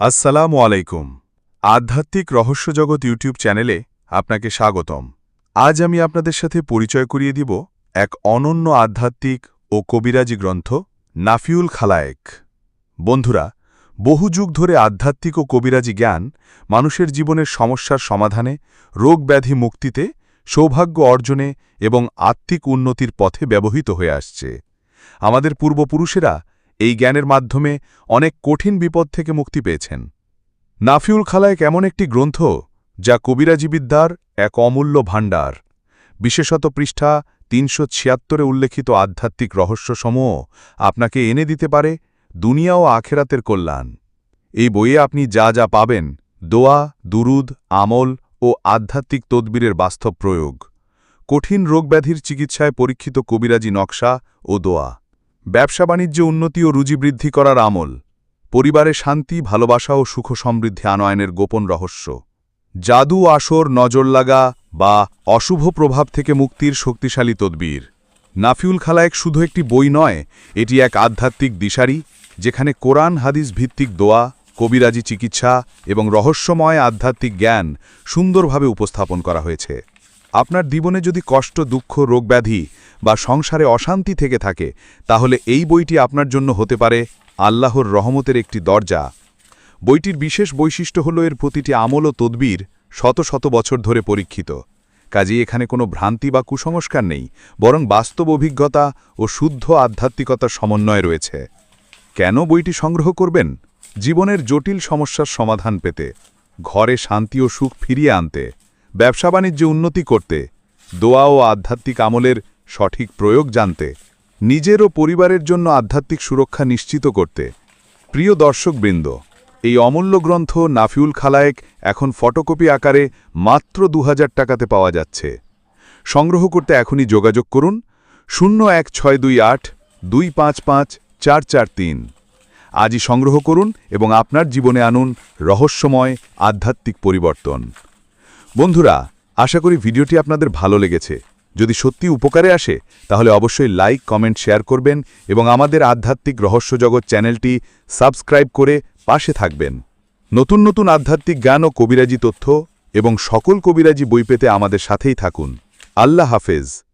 আসসালামু আলাইকুম। আধ্যাত্মিক রহস্যজগৎ ইউটিউব চ্যানেলে আপনাকে স্বাগতম। আজ আমি আপনাদের সাথে পরিচয় করিয়ে দিব এক অনন্য আধ্যাত্মিক ও কবিরাজি গ্রন্থ, নাফিউল খালায়েক। বন্ধুরা, বহু যুগ ধরে আধ্যাত্মিক ও কবিরাজি জ্ঞান মানুষের জীবনের সমস্যার সমাধানে, রোগ ব্যাধি মুক্তিতে, সৌভাগ্য অর্জনে এবং আত্মিক উন্নতির পথে ব্যবহৃত হয়ে আসছে। আমাদের পূর্বপুরুষেরা এই জ্ঞানের মাধ্যমে অনেক কঠিন বিপদ থেকে মুক্তি পেয়েছেন। নাফিউল খালায়েক এমন একটি গ্রন্থ যা কবিরাজিবিদ্যার এক অমূল্য ভাণ্ডার। বিশেষত পৃষ্ঠা তিনশো ছিয়াত্তরে উল্লেখিত আধ্যাত্মিক রহস্যসমূহ আপনাকে এনে দিতে পারে দুনিয়া ও আখেরাতের কল্যাণ। এই বইয়ে আপনি যা যা পাবেন, দোয়া, দুরুদ, আমল ও আধ্যাত্মিক তদ্বীরের বাস্তব প্রয়োগ। কঠিন রোগব্যাধির চিকিৎসায় পরীক্ষিত কবিরাজি নকশা ও দোয়া। ব্যবসা বাণিজ্যে উন্নতি ও রুজি বৃদ্ধি করার আমল, পরিবারে শান্তি, ভালোবাসা ও সুখ সমৃদ্ধি আনয়নের গোপন রহস্য। জাদু, আসর, নজর লাগা বা অশুভ প্রভাব থেকে মুক্তির শক্তিশালী তদ্বীর। নাফিউল খালায়েক শুধু একটি বই নয়, এটি এক আধ্যাত্মিক দিশারি, যেখানে কোরআন, হাদিস ভিত্তিক দোয়া, কবিরাজি চিকিৎসা এবং রহস্যময় আধ্যাত্মিক জ্ঞান সুন্দরভাবে উপস্থাপন করা হয়েছে। আপনার জীবনে যদি কষ্ট, দুঃখ, রোগব্যাধি বা সংসারে অশান্তি থেকে থাকে, তাহলে এই বইটি আপনার জন্য হতে পারে আল্লাহর রহমতের একটি দরজা। বইটির বিশেষ বৈশিষ্ট্য হল এর প্রতিটি আমল ও তদ্বীর শত শত বছর ধরে পরীক্ষিত। কাজেই এখানে কোনো ভ্রান্তি বা কুসংস্কার নেই, বরং বাস্তব অভিজ্ঞতা ও শুদ্ধ আধ্যাত্মিকতার সমন্বয় রয়েছে। কেন বইটি সংগ্রহ করবেন? জীবনের জটিল সমস্যার সমাধান পেতে, ঘরে শান্তি ও সুখ ফিরিয়ে আনতে। ব্যবসা বাণিজ্যে উন্নতি করতে, দোয়া ও আধ্যাত্মিক আমলের সঠিক প্রয়োগ জানতে, নিজের ও পরিবারের জন্য আধ্যাত্মিক সুরক্ষা নিশ্চিত করতে। প্রিয় দর্শকবৃন্দ, এই অমূল্য গ্রন্থ নাফিউল খালায়েক এখন ফটোকপি আকারে মাত্র দু হাজার টাকাতে পাওয়া যাচ্ছে। সংগ্রহ করতে এখনই যোগাযোগ করুন শূন্য এক ছয় দুই আট দুই পাঁচ পাঁচ চার চার তিন। আজই সংগ্রহ করুন এবং আপনার জীবনে আনুন রহস্যময় আধ্যাত্মিক পরিবর্তন। বন্ধুরা, আশা করি ভিডিওটি আপনাদের ভালো লেগেছে। যদি সত্যি উপকারে আসে, তাহলে অবশ্যই লাইক, কমেন্ট, শেয়ার করবেন এবং আমাদের আধ্যাত্মিক রহস্যজগৎ চ্যানেলটি সাবস্ক্রাইব করে পাশে থাকবেন। নতুন নতুন আধ্যাত্মিক জ্ঞান ও কবিরাজি তথ্য এবং সকল কবিরাজি বই পেতে আমাদের সাথেই থাকুন। আল্লাহ হাফেজ।